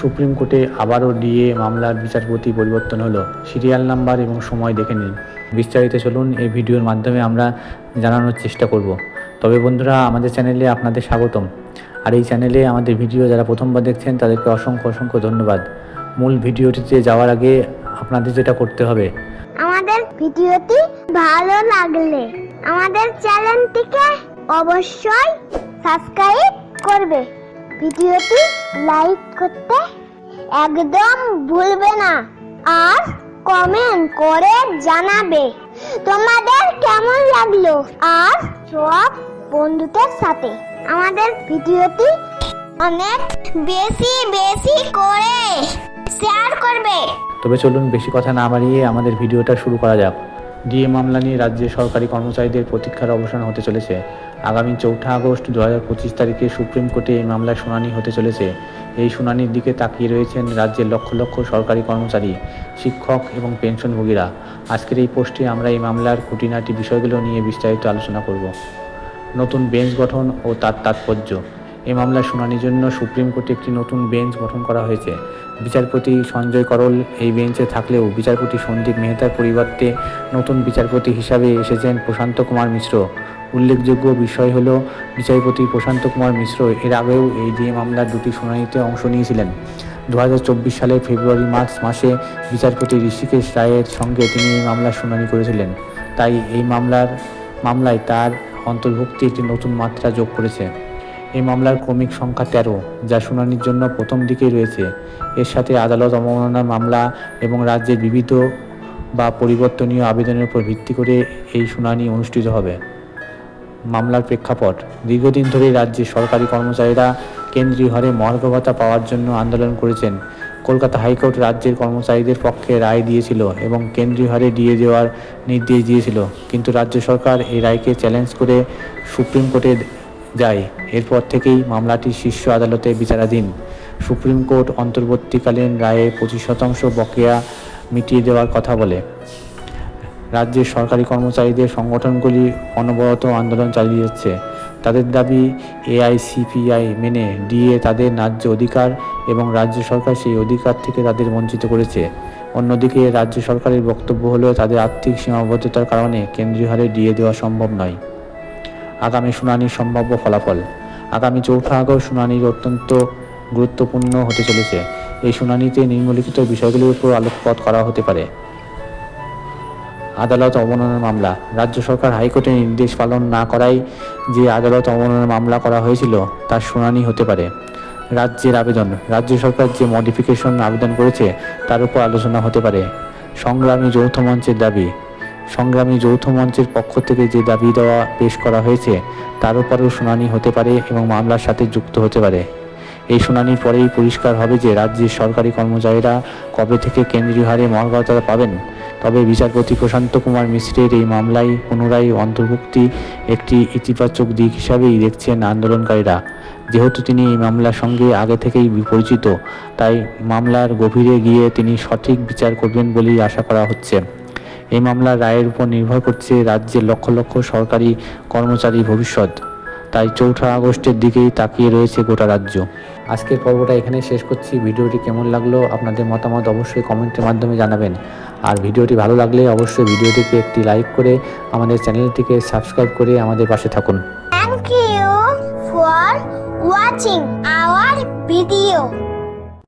Supreme কোর্টে আবারও DA মামলার বিচারপতি পরিবর্তন হলো। সিরিয়াল নাম্বার এবং সময় দেখে নিন। বিস্তারিত চলুন এই ভিডিওর মাধ্যমে আমরা জানানোর চেষ্টা করব। তবে বন্ধুরা, আমাদের চ্যানেলে আপনাদের স্বাগতম। আর এই চ্যানেলে আমাদের ভিডিও যারা প্রথমবার দেখছেন, তাদেরকে অসংখ্য অসংখ্য ধন্যবাদ। মূল ভিডিওটিতে যাওয়ার আগে আপনাদের যেটা করতে হবে। আমাদের ভিডিওটি ভালো লাগলে আমাদের চ্যানেলটিকে অবশ্যই সাবস্ক্রাইব করবে। ভিডিওটি লাইক করতে একদম ভুলবে না আর কমেন্ট করে জানাবে। তোমাদের কেমন লাগল? আর সব বন্ধুদের সাথে আমাদের ভিডিওটি অনেক বেশি বেশি করে শেয়ার করবে। তবে চলুন বেশি কথা না বাড়িয়ে আমাদের ভিডিওটা শুরু করা যাক। ডিএ মামলা নিয়ে রাজ্যের সরকারি কর্মচারীদের প্রতীক্ষার অবসান হতে চলেছে। আগামী চৌঠা আগস্ট দু হাজার পঁচিশ তারিখে সুপ্রিম কোর্টে এই মামলার শুনানি হতে চলেছে। এই শুনানির দিকে তাকিয়ে রয়েছেন রাজ্যের লক্ষ লক্ষ সরকারি কর্মচারী, শিক্ষক এবং পেনশনভোগীরা। আজকের এই পোস্টে আমরা এই মামলার খুঁটিনাটি বিষয়গুলো নিয়ে বিস্তারিত আলোচনা করব। নতুন বেঞ্চ গঠন ও তার তাৎপর্য। এই মামলার শুনানির জন্য সুপ্রিম কোর্টে একটি নতুন বেঞ্চ গঠন করা হয়েছে। বিচারপতি সঞ্জয় করল এই বেঞ্চে থাকলেও বিচারপতি সন্দীপ মেহতার পরিবর্তে নতুন বিচারপতি হিসাবে এসেছেন প্রশান্ত কুমার মিশ্র। উল্লেখযোগ্য বিষয় হলো, বিচারপতি প্রশান্ত কুমার মিশ্র এর আগেও এই ডিএ মামলার দুটি শুনানিতে অংশ নিয়েছিলেন। দু হাজার চব্বিশ সালের ফেব্রুয়ারি মার্চ মাসে বিচারপতি ঋষিকেশ রায়ের সঙ্গে তিনি এই মামলার শুনানি করেছিলেন। তাই এই মামলার, মামলায় তার অন্তর্ভুক্তি একটি নতুন মাত্রা যোগ করেছে। এই মামলার ক্রমিক সংখ্যা তেরো, যা শুনানির জন্য প্রথম দিকেই রয়েছে। এর সাথে আদালত অবমাননার মামলা এবং রাজ্যের বিবিধ বা পরিবর্তনীয় আবেদনের উপর ভিত্তি করে এই শুনানি অনুষ্ঠিত হবে। মামলার প্রেক্ষাপট, দীর্ঘদিন ধরে রাজ্যের সরকারি কর্মচারীরা কেন্দ্রীয় হারে মহার্ঘ ভাতা পাওয়ার জন্য আন্দোলন করেছেন। কলকাতা হাইকোর্ট রাজ্যের কর্মচারীদের পক্ষে রায় দিয়েছিল এবং কেন্দ্রীয় হারে দিয়ে দেওয়ার নির্দেশ দিয়েছিল। কিন্তু রাজ্য সরকার এই রায়কে চ্যালেঞ্জ করে সুপ্রিম কোর্টে যায়। এরপর থেকেই মামলাটি শীর্ষ আদালতে বিচারাধীন। সুপ্রিম কোর্ট অন্তর্বর্তীকালীন রায়ে পঁচিশ শতাংশ বকেয়া মিটিয়ে দেওয়ার কথা বলে। রাজ্যের সরকারি কর্মচারীদের সংগঠনগুলি অনবরত আন্দোলন চালিয়ে যাচ্ছে। তাদের দাবি, এআইসিপিআই মেনে ডিএ তাদের ন্যায্য অধিকার এবং রাজ্য সরকার সেই অধিকার থেকে তাদের বঞ্চিত করেছে। অন্যদিকে, রাজ্য সরকারের বক্তব্য হলো, তাদের আর্থিক সীমাবদ্ধতার কারণে কেন্দ্রীয় হারে ডিএ দেওয়া সম্ভব নয়। আগামী শুনানির সম্ভাব্য ফলাফল। আগামী চৌঠা আগস্ট শুনানির অত্যন্ত গুরুত্বপূর্ণ হতে চলেছে। এই শুনানিতে নিম্নলিখিত বিষয়গুলির উপর আলোকপাত করা হতে পারে। আদালত অবমাননার মামলা। রাজ্য সরকার হাইকোর্টের নির্দেশ পালন না করায় যে আদালত অবমাননার মামলা করা হয়েছিল, তার শুনানি হতে পারে। রাজ্যের আবেদন। রাজ্য সরকার যে মডিফিকেশন আবেদন করেছে, তার উপর আলোচনা হতে পারে। সংগ্রামী যৌথ মঞ্চের দাবি সংগ্রামী যৌথ মঞ্চের পক্ষ থেকে যে দাবি দেওয়া পেশ করা হয়েছে, তার উপরেও শুনানি হতে পারে এবং মামলার সাথে যুক্ত হতে পারে। এই শুনানির পরেই পরিষ্কার হবে যে রাজ্যের সরকারি কর্মচারীরা কবে থেকে কেন্দ্রীয় হারে মহার্ঘতা পাবেন। তবে বিচারপতি প্রশান্ত কুমার মিশ্রের এই মামলায় পুনরায় অন্তর্ভুক্তি একটি ইতিবাচক দিক হিসাবেই দেখছেন আন্দোলনকারীরা। যেহেতু তিনি এই মামলার সঙ্গে আগে থেকেই পরিচিত, তাই মামলার গভীরে গিয়ে তিনি সঠিক বিচার করবেন বলেই আশা করা হচ্ছে। এই মামলার রায়ের উপর নির্ভর করছে রাজ্যের লক্ষ লক্ষ সরকারি কর্মচারী ভবিষ্যৎ। তাই চৌঠা আগস্টের দিকেই তাকিয়ে রয়েছে গোটা রাজ্য। আজকের পর্বটা এখানে শেষ করছি। ভিডিওটি কেমন লাগল আপনাদের মতামত অবশ্যই কমেন্টের মাধ্যমে জানাবেন। আর ভিডিওটি ভালো লাগলে অবশ্যই ভিডিওটিকে একটি লাইক করে আমাদের চ্যানেলটিকে সাবস্ক্রাইব করে আমাদের পাশে থাকুন। Thank you for watching our video.